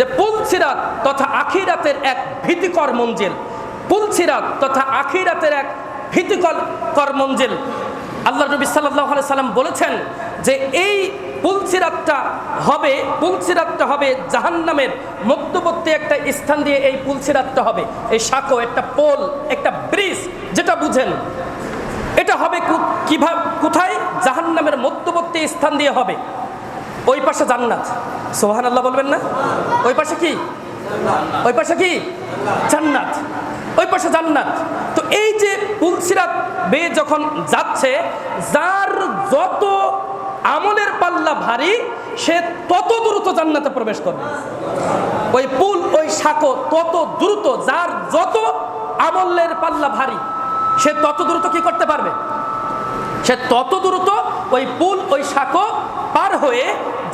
যে পুলসিরাত তথা আখিরাতের এক ভীতিকর মঞ্জিল। পুলসিরাত তথা আখিরাতের এক ভীতিকর কর মঞ্জিল। আল্লাহ নবী সাল্লাহ সাল্লাম বলেছেন যে এই পুলসিরাতটা হবে পুলসিরাতটা হবে জাহান্নামের মধ্যবর্তী একটা স্থান দিয়ে এই পুলসিরাতটা হবে। এই সাঁকো, একটা পোল, একটা ব্রিজ, যেটা বুঝেন। এটা হবে কীভাবে কোথায়? জাহান্নামের মধ্যবর্তী স্থান দিয়ে হবে। ওই পাশে জান্নাত। সোহান আল্লাহ বলবেন না? ওই পাশে কি? ওই পাশে কি? জান্নাত। ওই পাশে জান্নাত। তো এই যে পুলসিরাত বেয়ে যখন যাচ্ছে, যার যত আমলের পাল্লা ভারী, সে তত দ্রুত জান্নাতে প্রবেশ করবে। ওই পুল, ওই সাঁকো তত দ্রুত, যার যত আমলের পাল্লা ভারী, সে তত দ্রুত কি করতে পারবে? সে তত দ্রুত ওই পুল, ওই সাঁকো পার হয়ে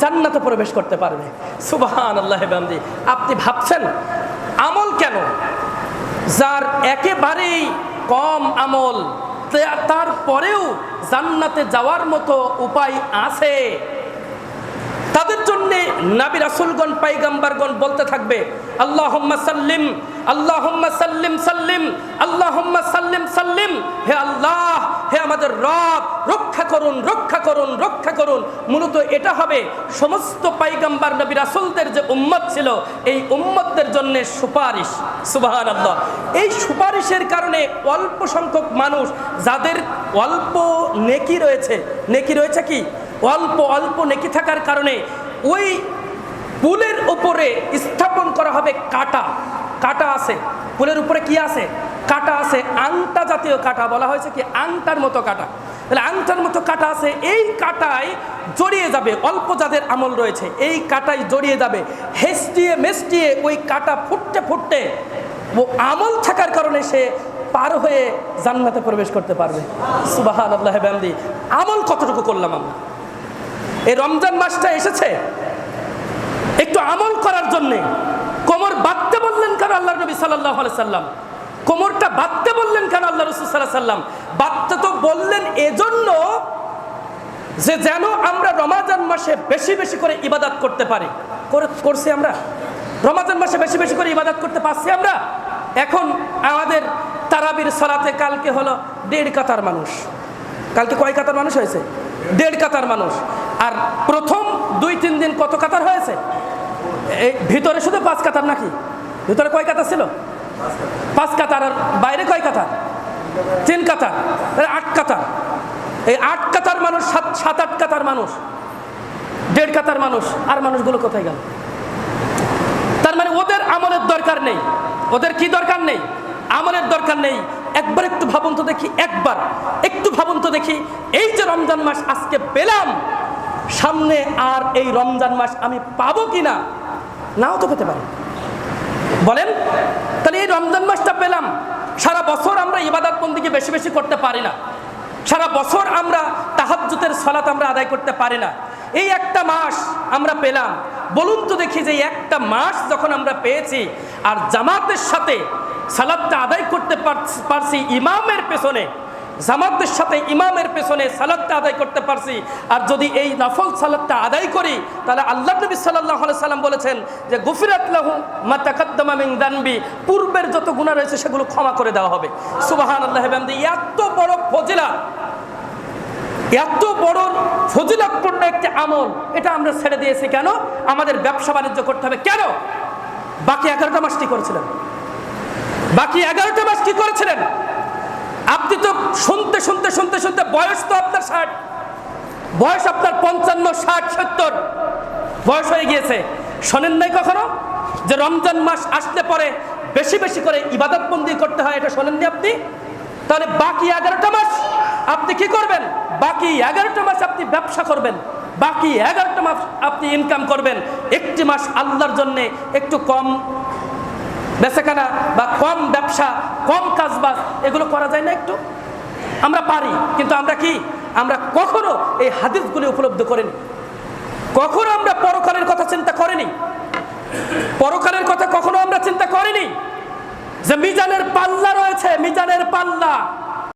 জান্নাতে প্রবেশ করতে পারবে। সুবাহান আল্লাহ বান্দি। আপনি ভাবছেন, আমল কেন? যার একেবারেই কম আমল তারপরেও জান্নাতে যাওয়ার মতো উপায় আছে। তাদের জন্য নাবি রাসুলগণ, পাইগাম্বারগণ বলতে থাকবে আল্লাহ সাল্লিম আল্লাহ সাল্লিম সাল্লিম আল্লাহ সাল্লিম সাল্লিম, হে আল্লাহ আমাদের রব, রক্ষা করুন রক্ষা করুন রক্ষা করুন। মূলত এটা হবে সমস্ত পাইগাম্বার নবী রাসুলদের যে উম্মত ছিল, এই উম্মতদের জন্য সুপারিশ। সুবাহান আল্লাহ এই সুপারিশের কারণে অল্প সংখ্যক মানুষ, যাদের অল্প নেকি রয়েছে নেকি রয়েছে কি? অল্প অল্প নেকি থাকার কারণে ওই পুলের উপরে স্থাপন করা হবে কাটা। কাটা আছে। পুলের উপরে কি আছে? আছে আংটা জাতীয় কাটা, বলা হয়েছে কি আংটার মতো কাটা। তাহলে আংটার মতো কাটা আছে, এই কাটায় জড়িয়ে যাবে, অল্প যাদের আমল রয়েছে, এই কাটায় জড়িয়ে যাবে হেসটিয়ে মেসটিয়ে ওই কাটা ফুটতে ফুটতে ও আমল থাকার কারণে সে পার হয়ে জান্নাতে প্রবেশ করতে পারবে। সুবাহান আল্লাহ ব্যান্দি আমল কতটুকু করলাম আমরা? এই রমজান মাসটা এসেছে, একটু আমল করার জন্যে, কোমর বাঁধতে বললেন কেন আল্লাহ নবী সাল্লাহ সাল্লাম? কোমরটা বাঁধতে বললেন কেন আল্লাহ রসুল সাল্লাহ সাল্লাম? বাঁধতে তো বললেন এজন্য যে যেন আমরা রমাজান মাসে বেশি বেশি করে ইবাদাত করতে পারি। করে করছি আমরা? রমাজান মাসে বেশি বেশি করে ইবাদাত করতে পারছি আমরা? এখন আমাদের তারাবির সলাতে কালকে হলো দেড় কাতার মানুষ। কালকে কয় কাতার মানুষ হয়েছে? দেড় কাতার মানুষ। আর প্রথম দুই তিন দিন কত কাতার হয়েছে? এই ভিতরে শুধু পাঁচ কাতার নাকি? ভিতরে কয় কাতার ছিল? পাঁচ কাতার আর বাইরে কয় কাতার? তিন কাতার। আট কাতার। এই আট কাতার মানুষ, সাত সাত, আট কাতার মানুষ, দেড় কাতার মানুষ, আর মানুষগুলো কোথায় গেল? তার মানে ওদের আমলের দরকার নেই। ওদের কি দরকার নেই? আমলের দরকার নেই। একবার একটু ভাবুন তো দেখি, একবার একটু ভাবুন তো দেখি, এই যে রমজান মাস আজকে পেলাম, সামনে আর এই রমজান মাস আমি পাবো কি না নাও তো পেতে পারি। বলেন। এই রমজান মাসটা পেলাম। সারা বছর আমরা ইবাদত বন্দিকে বেশি বেশি করতে পারি না। সারা বছর আমরা তাহাজ্জুতের সলাত আমরা আদায় করতে পারি না। এই একটা মাস আমরা পেলাম। বলুন তো দেখি যে একটা মাস যখন আমরা পেয়েছি আর জামাতের সাথে সালাদটা আদায় করতে পারছি ইমামের পেছনে জামাতের সাথে ইমামের পেছনে সালাদটা আদায় করতে পারছি। আর যদি এই নফল সালাদটা আদায় করি, তাহলে আল্লাহ নবী সাল্লাহ সাল্লাম বলেছেন যে, গুফিরাত লাহু মা তাকাদ্দামা মিন দানবি। পূর্বের যত গুনাহ রয়েছে, সেগুলো ক্ষমা করে দেওয়া হবে। সুবহানাল্লাহ বিহামদি এত বড় ফজিলা এত বড় ফজিলাতপূর্ণ একটি আমল, এটা আমরা ছেড়ে দিয়েছি কেন? আমাদের ব্যবসা বাণিজ্য করতে হবে কেন? বাকি এগারোটা মাস কি করেছিলেন? বাকি এগারোটা মাস কি করেছিলেন? আপনি তো শুনতে শুনতে শুনতে শুনতে বয়স তো আপনার ষাট। বয়স আপনার পঞ্চান্ন, ষাট, সত্তর। বয়স হয়ে গিয়েছে। শোনেন নাই কখনো? যে রমজান মাস আসলে পরে বেশি বেশি করে ইবাদত ইবাদতবন্দি করতে হয়, এটা শোনেননি আপনি? তাহলে বাকি এগারোটা মাস আপনি কি করবেন? বাকি এগারোটা মাস আপনি ব্যবসা করবেন। বাকি এগারোটা মাস আপনি ইনকাম করবেন। একটি মাস আল্লাহর জন্যে একটু কম বেচাকেনা বা কম ব্যবসা, কম কাজবাজ, এগুলো করা যায় না একটু? আমরা পারি, কিন্তু আমরা কি? আমরা কখনো এই হাদিসগুলি উপলব্ধ করিনি। কখনো আমরা পরকালের কথা চিন্তা করিনি। পরকালের কথা কখনো আমরা চিন্তা করিনি যে মিজানের পাল্লা রয়েছে, মিজানের পাল্লা।